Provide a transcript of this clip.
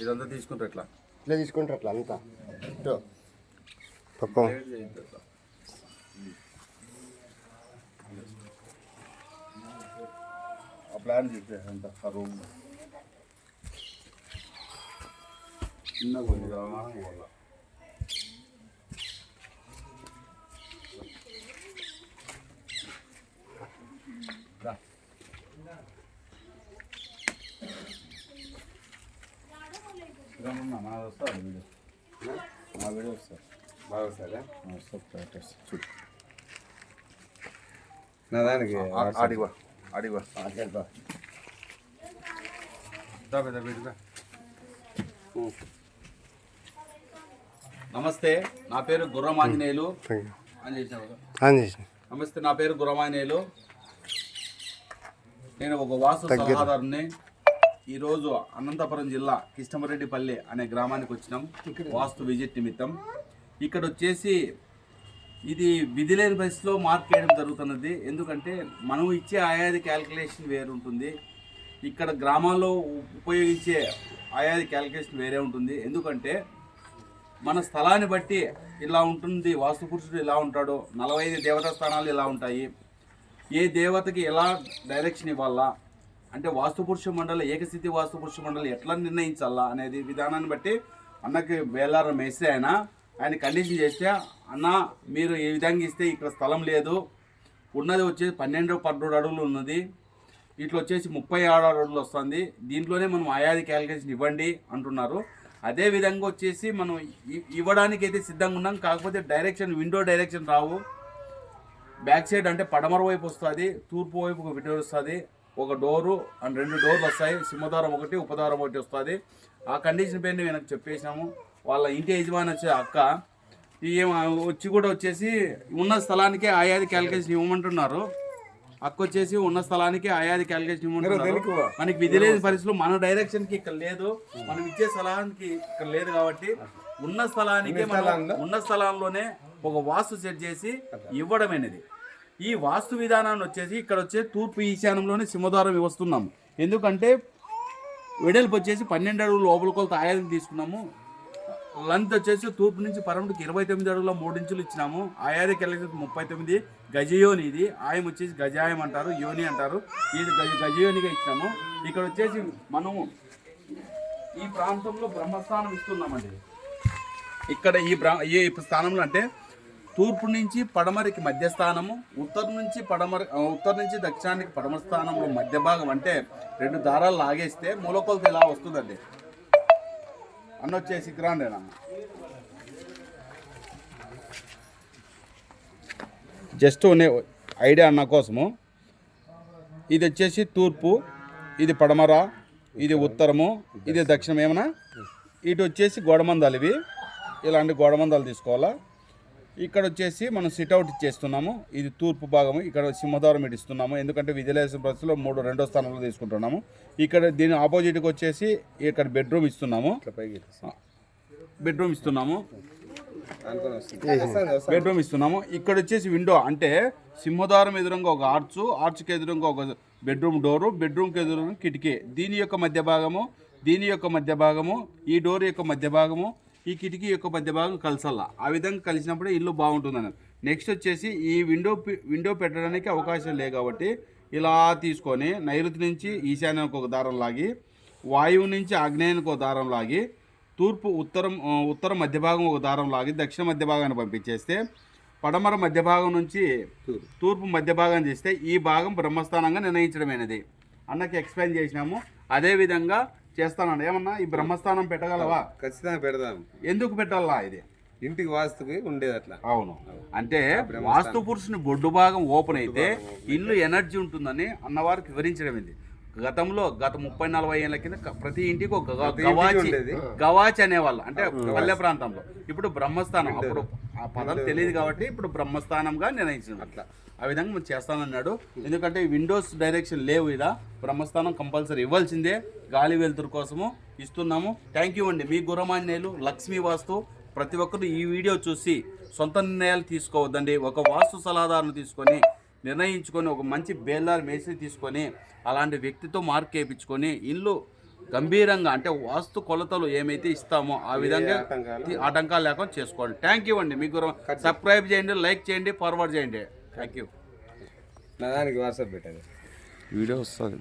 ఇదంతా తీసుకుంటారు ఎట్లా ఇట్లా తీసుకుంటారు అట్లా అంతా. పక్కన ఆ ప్లాన్ చెప్పే అంత ఆ రూమ్ చిన్నగా ఉంది కదా, వల్ల. వీడియో. వీడియో బాగా చూడు. నా దానికి నమస్తే నా పేరు గుర్రమాంజనేయులు? నమస్తే నా పేరు గుర్రమాంజనేయులు. నేను ఒక వాస్తు సలహాదారుని ఈరోజు అనంతపురం జిల్లా కిష్టమరెడ్డిపల్లి అనే గ్రామానికి వచ్చినాం. వాస్తు విజిట్ నిమిత్తం. ఇక్కడ వచ్చేసి ఇది విధి లేని పరిస్థితిలో మార్క్ వేయడం జరుగుతున్నది. ఎందుకంటే మనం ఇచ్చే ఆయాది క్యాల్కులేషన్ వేరు ఉంటుంది. ఇక్కడ గ్రామాల్లో ఉపయోగించే ఆయాది క్యాల్కులేషన్ వేరే ఉంటుంది. ఎందుకంటే మన స్థలాన్ని బట్టి ఇలా ఉంటుంది వాస్తు పురుషుడు ఇలా ఉంటాడు నలభై ఐదు దేవతా స్థానాలు ఇలా ఉంటాయి. ఏ దేవతకి ఎలా డైరెక్షన్ ఇవ్వాలా అంటే వాస్తు పురుష మండలి ఏకస్థితి వాస్తు పురుష మండలి ఎట్లా నిర్ణయించాలా అనేది విధానాన్ని బట్టి అన్నకి వేలారం వేస్తే ఆయన ఆయన కండిషన్ చేస్తే అన్న మీరు ఈ విధంగా ఇస్తే ఇక్కడ స్థలం లేదు. ఉన్నది వచ్చేసి పన్నెండు పన్నెండు అడుగులు ఉన్నది. ఇట్లా వచ్చేసి ముప్పై ఆరు అడుగులు వస్తుంది. దీంట్లోనే మనం ఆయాది క్యాలిక్యులేషన్ ఇవ్వండి అంటున్నారు. అదే విధంగా వచ్చేసి మనం ఇవ్వడానికి అయితే సిద్ధంగా ఉన్నాం. కాకపోతే డైరెక్షన్ విండో డైరెక్షన్ రావు. బ్యాక్ సైడ్ అంటే పడమర వైపు వస్తుంది తూర్పు వైపు ఒక విండో వస్తుంది ఒక డోరు అండ్ రెండు డోర్లు వస్తాయి. సింహద్వారం ఒకటి ఉపద్వారం ఒకటి వస్తుంది. ఆ కండిషన్ పైన వెనక్కి చెప్పేసినాము. వాళ్ళ ఇంటి యజమాని వచ్చే అక్క ఈ వచ్చి కూడా వచ్చేసి ఉన్న స్థలానికే ఆయాది క్యాలిక్యులేషన్ ఇవ్వమంటున్నారు. అక్క వచ్చేసి ఉన్న స్థలానికి ఆయాది క్యాలిక్యులేషన్ ఇవ్వమంటున్నారు. మనకి విధి లేని పరిస్థితుల్లో మన డైరెక్షన్కి ఇక్కడ లేదు. మనం ఇచ్చే స్థలానికి ఇక్కడ లేదు కాబట్టి ఉన్న స్థలానికి మనం ఉన్న స్థలంలోనే ఒక వాస్తు సెట్ చేసి ఇవ్వడం అనేది ఈ వాస్తు విధానాన్ని వచ్చేసి ఇక్కడ వచ్చే తూర్పు ఈశాన్యంలోనే సింహద్వారం వస్తున్నాము ఎందుకంటే వెడల్పు వచ్చేసి పన్నెండు అడుగులు లోపల కొలత ఆయాలను తీసుకున్నాము. లెంత్ వచ్చేసి తూర్పు నుంచి పరమటికి ఇరవై తొమ్మిది అడుగుల మూడు ఇంచులు ఇచ్చినాము. ఆయాది కలిసి ముప్పై తొమ్మిది. గజయోని ఇది. ఆయం వచ్చేసి గజాయం అంటారు యోని అంటారు. ఇది గజ గజయోనిగా ఇచ్చినాము. ఇక్కడ వచ్చేసి మనము ఈ ప్రాంతంలో బ్రహ్మస్థానం ఇస్తున్నామండి. ఇక్కడ ఈ బ్రహ్మ ఈ స్థానంలో అంటే తూర్పు నుంచి పడమరికి మధ్య స్థానము ఉత్తరం నుంచి పడమర ఉత్తరం నుంచి దక్షిణానికి పడమర స్థానంలో మధ్య భాగం అంటే రెండు దారాలు లాగేస్తే మూలకొలత ఇలా వస్తుందండి? అన్న వచ్చేసి గ్రాండేనా? జస్ట్ ఉన్న ఐడియా అన్న కోసము. ఇది వచ్చేసి తూర్పు ఇది పడమర ఇది ఉత్తరము ఇది దక్షిణం ఏమన్నా? ఇటు వచ్చేసి గోడమందాలు ఇవి. ఇలాంటి గోడమందాలు తీసుకోవాలా? ఇక్కడ వచ్చేసి మనం సిట్అవుట్ ఇచ్చేస్తున్నాము. ఇది తూర్పు భాగము. ఇక్కడ సింహద్వారం ఇస్తున్నాము. ఎందుకంటే విజయలేశ్వర బస్సులో మూడు రెండో స్థానంలో తీసుకుంటున్నాము. ఇక్కడ దీని ఆపోజిట్కి వచ్చేసి ఇక్కడ బెడ్రూమ్ ఇస్తున్నాము. బెడ్రూమ్ ఇస్తున్నాము. బెడ్రూమ్ ఇస్తున్నాము. ఇక్కడ వచ్చేసి విండో అంటే సింహద్వారం ఎదురుగా ఒక ఆర్చ్ ఆర్చ్కి ఎదురుగా ఒక బెడ్రూమ్ డోరు బెడ్రూమ్కి ఎదురుగా కిటికీ. దీని యొక్క మధ్య భాగము దీని యొక్క మధ్య భాగము ఈ డోర్ యొక్క మధ్య భాగము ఈ కిటికీ యొక్క మధ్య భాగం కలసల్లా. ఆ విధంగా కలిసినప్పుడే ఇల్లు బాగుంటుందని నెక్స్ట్ వచ్చేసి ఈ విండో విండో పెట్టడానికి అవకాశం లేదు కాబట్టి ఇలా తీసుకొని నైరుతి నుంచి ఈశాన్యానికి ఒక దారం లాగి వాయువు నుంచి ఆగ్నేయానికి ఒక దారం లాగి తూర్పు ఉత్తరం ఉత్తర మధ్య భాగం ఒక దారం లాగి దక్షిణ మధ్య భాగాన్ని పంపించేస్తే పడమర మధ్య భాగం నుంచి తూర్పు మధ్య భాగం చేస్తే ఈ భాగం బ్రహ్మస్థానంగా నిర్ణయించడమైనది. అన్నకి ఎక్స్ప్లెయిన్ చేసినాము. అదేవిధంగా చేస్తానండి. ఏమన్నా ఈ బ్రహ్మస్థానం పెట్టగలవా? ఖచ్చితంగా పెడదాం. ఎందుకు పెట్టాలా ఇది? ఇంటికి వాస్తుకి ఉండేది అట్లా. అవును. అంటే వాస్తు పురుషుని బొడ్డు భాగం ఓపెన్ అయితే ఇల్లు ఎనర్జీ ఉంటుందని అన్నవారికి వివరించడం ఇది. గతంలో గత ముప్పై నలభై ఏళ్ళ కింద ప్రతి ఇంటికి ఒక గవ- గవాచి ఉండేది. గవాచి అనేవాళ్ళు. అంటే పల్లె ప్రాంతంలో. ఇప్పుడు బ్రహ్మస్థానం. అప్పుడు ఆ పదం తెలియదు కాబట్టి ఇప్పుడు బ్రహ్మస్థానంగా నిర్ణయించింది. అట్లా. ఆ విధంగా మనం చేస్తానన్నాడు. ఎందుకంటే విండోస్ డైరెక్షన్ లేవు ఇలా బ్రహ్మస్థానం కంపల్సరీ ఇవ్వాల్సిందే. గాలి వెలుతురు కోసము ఇస్తున్నాము. థ్యాంక్ యూ అండి. మీ గురమాన్యాలు లక్ష్మీ వాస్తు. ప్రతి ఒక్కరు ఈ వీడియో చూసి సొంత నిర్ణయాలు తీసుకోవద్దండి. ఒక వాస్తు సలహాదారును తీసుకొని నిర్ణయించుకొని ఒక మంచి బేల్దార్ మేస్త్రి తీసుకొని అలాంటి వ్యక్తితో మార్క్ వేయించుకొని ఇల్లు గంభీరంగా అంటే వాస్తు కొలతలు ఏమైతే ఇస్తామో ఆ విధంగా ఆటంకాలు లేకుండా చేసుకోండి థ్యాంక్ యూ అండి. మీకు సబ్స్క్రైబ్ చేయండి లైక్ చేయండి ఫార్వర్డ్ చేయండి. థ్యాంక్ యూ నా దానికి వాట్సాప్ పెట్టాను వీడియో వస్తుంది.